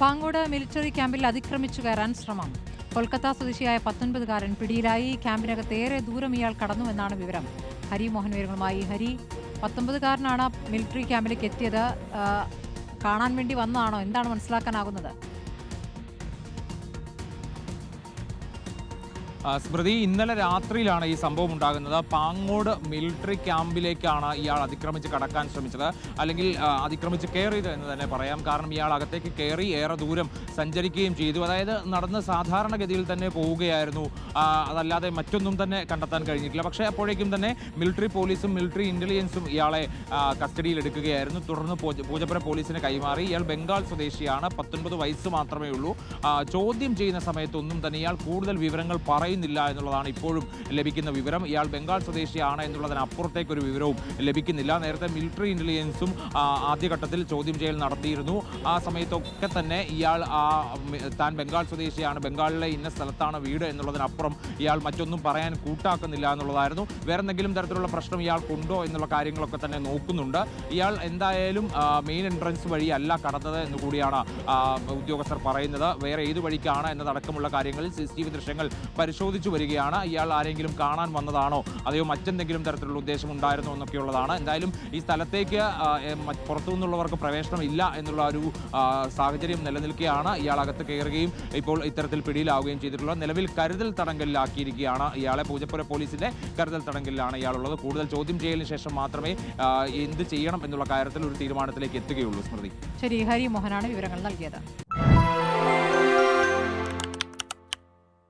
Pangode military ക്യാമ്പിൽ അതിക്രമിച്ചു കയറാൻ ശ്രമം. കൊൽക്കത്ത സ്വദേശിയായ പത്തൊൻപതുകാരൻ പിടിയിലായി. ക്യാമ്പിനകത്ത് ഏറെ ദൂരം ഇയാൾ കടന്നുവെന്നാണ് വിവരം. ഹരി മോഹൻ വിവരങ്ങളുമായി ഹരി. പത്തൊമ്പതുകാരനാണ് മിലിറ്ററി ക്യാമ്പിലേക്ക് എത്തിയത്. കാണാൻ വേണ്ടി വന്നതാണോ? എന്താണ് മനസ്സിലാക്കാനാകുന്നത്? സ്മൃതി ഇന്നലെ രാത്രിയിലാണ് ഈ സംഭവം ഉണ്ടാകുന്നത്. പാങ്ങോട് മിലിറ്ററി ക്യാമ്പിലേക്കാണ് ഇയാൾ അതിക്രമിച്ച് കടക്കാൻ ശ്രമിച്ചത്. അല്ലെങ്കിൽ അതിക്രമിച്ച് കയറിയത് എന്ന് തന്നെ പറയാം. കാരണം ഇയാൾ അകത്തേക്ക് കയറി ഏറെ ദൂരം സഞ്ചരിക്കുകയും ചെയ്തു. അതായത് നടന്ന് സാധാരണഗതിയിൽ തന്നെ പോവുകയായിരുന്നു. അതല്ലാതെ മറ്റൊന്നും തന്നെ കണ്ടെത്താൻ കഴിഞ്ഞിട്ടില്ല. പക്ഷേ അപ്പോഴേക്കും തന്നെ മിലിറ്ററി പോലീസും മിലിറ്ററി ഇന്റലിജൻസും ഇയാളെ കസ്റ്റഡിയിൽ എടുക്കുകയായിരുന്നു. തുടർന്ന് പൂജ- പൂജപ്പുര പോലീസിന് കൈമാറി. ഇയാൾ ബംഗാൾ സ്വദേശിയാണ്. പത്തൊൻപത് വയസ്സ് മാത്രമേ ഉള്ളൂ. ചോദ്യം ചെയ്യുന്ന സമയത്തൊന്നും തന്നെ ഇയാൾ കൂടുതൽ വിവരങ്ങൾ പറയുന്നില്ല എന്നുള്ളതാണ് ഇപ്പോഴും ലഭിക്കുന്ന വിവരം. ഇയാൾ ബംഗാൾ സ്വദേശിയാണ് എന്നുള്ളതിനപ്പുറത്തേക്ക് ഒരു വിവരവും ലഭിക്കുന്നില്ല. നേരത്തെ മിലിറ്ററി ഇന്റലിജൻസും ആ, ആദ്യഘട്ടത്തിൽ ചോദ്യം ചെയ്യൽ നടത്തിയിരുന്നു. ആ സമയത്തൊക്കെ തന്നെ ഇയാൾ താൻ ബംഗാൾ സ്വദേശിയാണ്. ബംഗാളിലെ ഇന്ന സ്ഥലത്താണ് വീട് എന്നുള്ളതിനപ്പുറം ഇയാൾ മറ്റൊന്നും പറയാൻ കൂട്ടാക്കുന്നില്ല എന്നുള്ളതായിരുന്നു. വേറെ എന്തെങ്കിലും തരത്തിലുള്ള പ്രശ്നം ഇയാൾക്കുണ്ടോ എന്നുള്ള കാര്യങ്ങളൊക്കെ തന്നെ നോക്കുന്നുണ്ട്. ഇയാൾ എന്തായാലും മെയിൻ എൻട്രൻസ് വഴിയല്ല കടന്നത് എന്ന് കൂടിയാണ് ഉദ്യോഗസ്ഥർ പറയുന്നത്. വേറെ ഏത് വഴിക്കാണ് എന്നതടക്കമുള്ള കാര്യങ്ങളിൽ സി സി ടി വി ദൃശ്യങ്ങൾ വരികയാണ്. ഇയാൾ ആരെങ്കിലും കാണാൻ വന്നതാണോ? അതെയോ മറ്റെന്തെങ്കിലും തരത്തിലുള്ള ഉദ്ദേശം ഉണ്ടായിരുന്നോ എന്നൊക്കെയുള്ളതാണ്. എന്തായാലും ഈ സ്ഥലത്തേക്ക് പുറത്തു നിന്നുള്ളവർക്ക് പ്രവേശനം ഇല്ല എന്നുള്ള ഒരു സാഹചര്യം നിലനിൽക്കുകയാണ്. ഇയാൾ അകത്ത് കയറുകയും ഇപ്പോൾ ഇത്തരത്തിൽ പിടിയിലാവുകയും ചെയ്തിട്ടുള്ളത് നിലവിൽ കരുതൽ തടങ്കലിലാക്കിയിരിക്കുകയാണ് ഇയാളെ. പൂജപ്പുര പോലീസിന്റെ കരുതൽ തടങ്കലിലാണ് ഇയാളുള്ളത്. കൂടുതൽ ചോദ്യം ചെയ്യലിന് ശേഷം മാത്രമേ എന്ത് ചെയ്യണം എന്നുള്ള കാര്യത്തിൽ ഒരു തീരുമാനത്തിലേക്ക് എത്തുകയുള്ളൂ സ്മൃതി. ശരി ഹരി മോഹനാണ് വിവരങ്ങൾ നൽകിയത്.